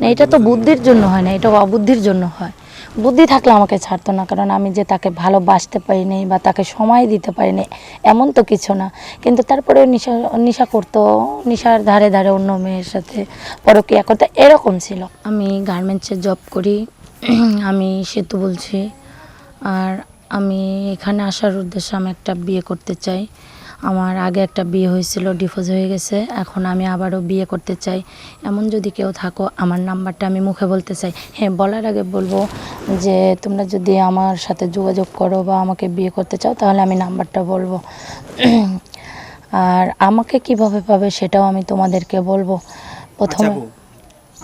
না, এটা তো বুদ্ধির জন্য হয় না, এটা অবুদ্ধির জন্য হয়। বুদ্ধি থাকলে আমাকে ছাড়তো না, কারণ আমি যে তাকে ভালোবাসতে পারিনি বা তাকে সময় দিতে পারিনি, এমন তো কিছু না। কিন্তু তারপরে নিশা নিশা করতো, নিশার ধারে ধারে অন্য মেয়ের সাথে পরকিয়া করতো, এরকম ছিল। আমি গার্মেন্টসে জব করি, আমি সেতু বলছি, আর আমি এখানে আসার উদ্দেশ্যে আমি একটা বিয়ে করতে চাই। আমার আগে একটা বিয়ে হয়েছিল ডিভোর্স হয়ে গেছে এখন আমি আবারও বিয়ে করতে চাই। এমন যদি কেউ থাকো আমার নাম্বারটা আমি মুখে বলতে চাই। হ্যাঁ বলার আগে বলব যে তোমরা যদি আমার সাথে যোগাযোগ করো বা আমাকে বিয়ে করতে চাও তাহলে আমি নাম্বারটা বলব। আর আমাকে কীভাবে পাবে সেটাও আমি তোমাদেরকে বলব। আচ্ছা প্রথমে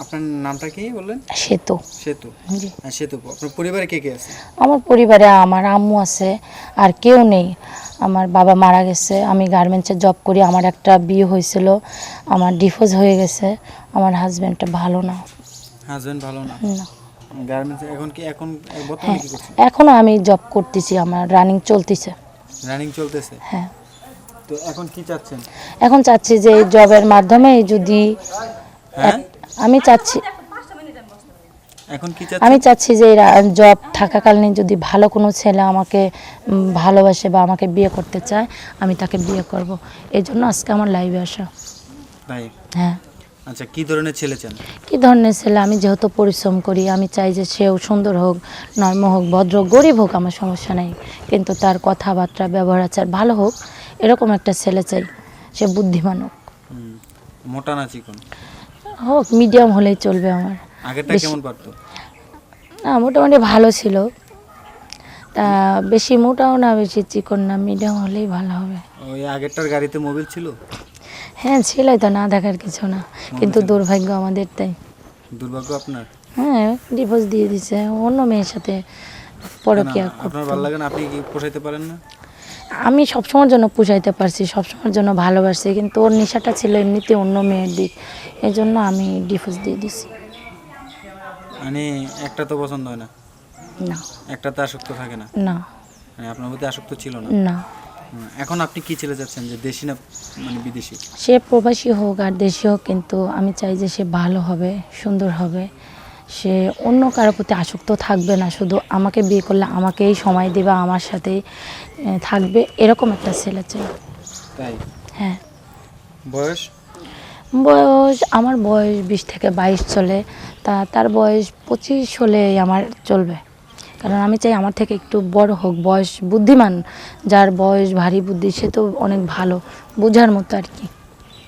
আপনার নামটা কি বললেন? সেতু। সেতু। জি। হ্যাঁ সেতু আপনার পরিবারে কে কে আছে? আমার পরিবারে আমার আম্মু আছে আর কেউ নেই। আমার বাবা মারা গেছে আমি গার্মেন্টসে জব করি আমার একটা বিয়ে হয়েছিল আমার ডিভোর্স হয়ে গেছে আমার হাজব্যান্ডটা ভালো না। হাজবেন্ড ভালো না? না। গার্মেন্টস এখন কি এখন বর্তমানে কি করছেন? এখনও আমি জব করতেছি আমার রানিং চলতেছে। রানিং চলতেছে? হ্যাঁ। তো এখন কি চাচ্ছেন? এখন চাচ্ছি যে এই জবের মাধ্যমে যদি হ্যাঁ? আমি চাচ্ছি এখন আমি চাচ্ছি যে জব থাকাকালীন যদি ভালো কোনো ছেলে আমাকে ভালোবাসে বা আমাকে বিয়ে করতে চায় আমি তাকে বিয়ে করব। এই জন্য আজকে আমার লাইভে আসা। হ্যাঁ। আচ্ছা কি ধরনের ছেলে চান? কি ধরনের ছেলে? আমি যেহেতু পরিশ্রম করি আমি চাই যে সেও সুন্দর হোক নর্ম হোক ভদ্র গরিব হোক আমার সমস্যা নেই। কিন্তু তার কথাবার্তা ব্যবহার আচার ভালো হোক এরকম একটা ছেলে চাই সে বুদ্ধিমান হোক। মোটা না চিকন? হোক মিডিয়াম হলেই চলবে আমার। আগেরটা কেমন পারতো? না মোটামুটি ভালো ছিল। তা বেশি মোটাও না বেশি চিকন না মিডিয়াম হলেই ভালো হবে। ওই আগেরটার গাড়িতে মোবিল ছিল? হ্যাঁ ছিলই তো না দেখার কিছু না। কিন্তু দুর্ভাগ্য আমাদের তাই। দুর্ভাগ্য আপনার? হ্যাঁ ডিভোর্স দিয়ে দিছে। অন্য মেয়ের সাথে পরকিয়া আপনার ভালো লাগে না? আপনি কি পোষাইতে পারেন না? আমি সবসময়ের জন্য পুষাইতে পারছি সবসময়ের জন্য ভালোবাসছি কিন্তু ওর নেশাটা ছিল এমনিতে অন্য মেয়ের দিক। এই জন্য আমি ডিভোর্স দিয়ে দিছি। মানে একটা তো পছন্দ হয় না। না। একটা তো আসক্ত থাকে না। না। মানে আপনার মধ্যে আসক্ত ছিল না। না। এখন আপনি কি ছেলে যাচ্ছেন যে দেশি না মানে বিদেশি? সে প্রবাসী হোক আর দেশি হোক কিন্তু আমি চাই যে সে ভালো হবে সুন্দর হবে। সে অন্য কারোর প্রতি আসক্ত থাকবে না শুধু আমাকে বিয়ে করলে আমাকেই সময় দেবে আমার সাথেই থাকবে এরকম একটা ছেলে চাই। তাই? হ্যাঁ। বয়স? বয়স, আমার বয়স বিশ থেকে বাইশ চলে। তা তার বয়স পঁচিশ হলে আমার চলবে। কারণ আমি চাই আমার থেকে একটু বড় হোক। বয়স বুদ্ধিমান, যার বয়স ভারী বুদ্ধি, সে তো অনেক ভালো। বোঝার মতো আর কি।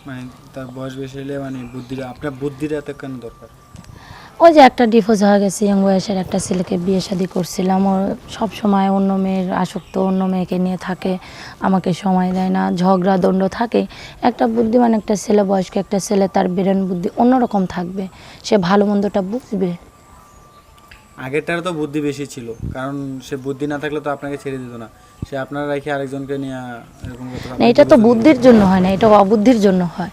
মানে তার বয়স বেশি হলে মানে বুদ্ধিটা আপনার বুদ্ধিটা এত কেন দরকার? ওই যে একটা ডিভোর্স হয়ে গেছে ইয়ং বয়সের একটা ছেলেকে বিয়ে শাদি করছিলাম। ওর সব সময় অন্য মেয়ের আসক্ত, অন্য মেয়েকে নিয়ে থাকে, আমাকে সময় দেয় না, ঝগড়া, দণ্ড থাকে। একটা বুদ্ধিমান একটা ছেলে, বয়স্ক একটা ছেলে, তার ব্রেন বুদ্ধি অন্যরকম থাকবে। সে ভালো মন্দটা বুঝবে। আগেরটার তো বুদ্ধি বেশি ছিল কারণ সে বুদ্ধি না থাকলে তো আপনাকে ছেড়ে দিত না। সে আপনার রেখে আরেকজনকে নিয়ে এরকম করতে। না এটা তো বুদ্ধির জন্য হয় না এটা অবুদ্ধির জন্য হয়।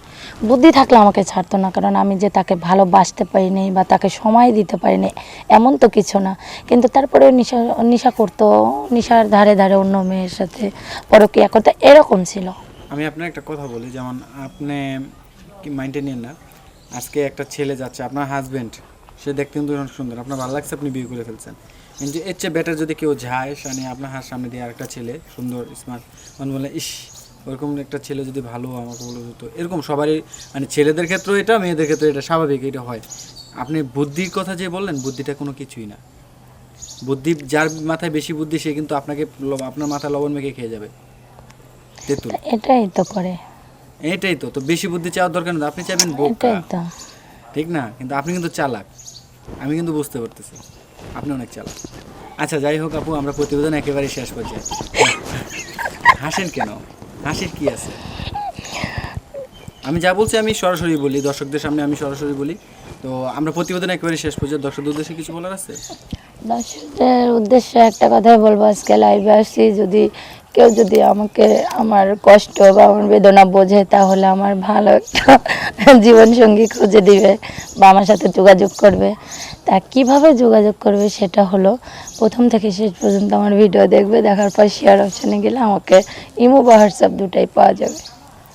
বুদ্ধি থাকলে আমাকে ছাড়তো না কারণ আমি যে তাকে ভালোবাসতে পারিনি বা তাকে সময় দিতে পারিনি এমন তো কিছু না। কিন্তু তারপরে নিশা নিশা করতো নিশার ধারে ধারে অন্য মেয়ের সাথে পরকিয়া করতো এরকম ছিল। আমি আপনার একটা কথা বলি যেমন আপনি কি মাইন্ডে নিন না আজকে একটা ছেলে যাচ্ছে আপনার হাজবেন্ড সে দেখতে কিন্তু অনেক সুন্দর। আপনার ভালো লাগছে আপনি বিয়ে করে ফেলছেন। কিন্তু এর চেয়ে বেটার যদি কেউ যায় মানে আপনার হাত সামনে দিয়ে আরেকটা ছেলে সুন্দর স্মার্ট মানে বলে ইস ওরকম একটা ছেলে যদি ভালো আমাকে বলে হতো এরকম সবারই মানে ছেলেদের ক্ষেত্রেও এটা মেয়েদের ক্ষেত্রে এটা স্বাভাবিক এটা হয়। আপনি বুদ্ধির কথা যে বললেন বুদ্ধিটা কোনো কিছুই না। বুদ্ধি যার মাথায় বেশি বুদ্ধি সে কিন্তু আপনাকে আপনার মাথায় লবণ মেখে খেয়ে যাবে। তেঁতুল। এটাই তো করে। এইটাই তো তো বেশি বুদ্ধি চাওয়ার দরকার নেই। আপনি চাইবেন বোকা। ঠিক না? কিন্তু আপনি কিন্তু চালাক। আমি কিন্তু বুঝতে পারতেছি। আপনি অনেক চালাক। আচ্ছা যাই হোক আপু, আমরা প্রতিবেদন একেবারে শেষ পর্যায়ে। হাসেন কেন? হাসির কি আছে? আমি যা বলছি আমি সরাসরি বলি, দর্শকদের সামনে আমি সরাসরি বলি। তো আমরা প্রতিবেদন একেবারে শেষ পর্যায়ে, দর্শকদের উদ্দেশ্যে কিছু বলার আছে? দর্শকদের উদ্দেশ্যে একটা কথাই বলব, আজকে লাইভে আসছি, যদি কেউ যদি আমাকে আমার কষ্ট বা আমার বেদনা বোঝে, তাহলে আমার ভালো একটা জীবনসঙ্গী খুঁজে দিবে বা আমার সাথে যোগাযোগ করবে। তা কীভাবে যোগাযোগ করবে সেটা হলো, প্রথম থেকে শেষ পর্যন্ত আমার ভিডিও দেখবে, দেখার পর শেয়ার অপশানে গেলে আমাকে ইমো বা হোয়াটসঅ্যাপ দুটাই পাওয়া যাবে।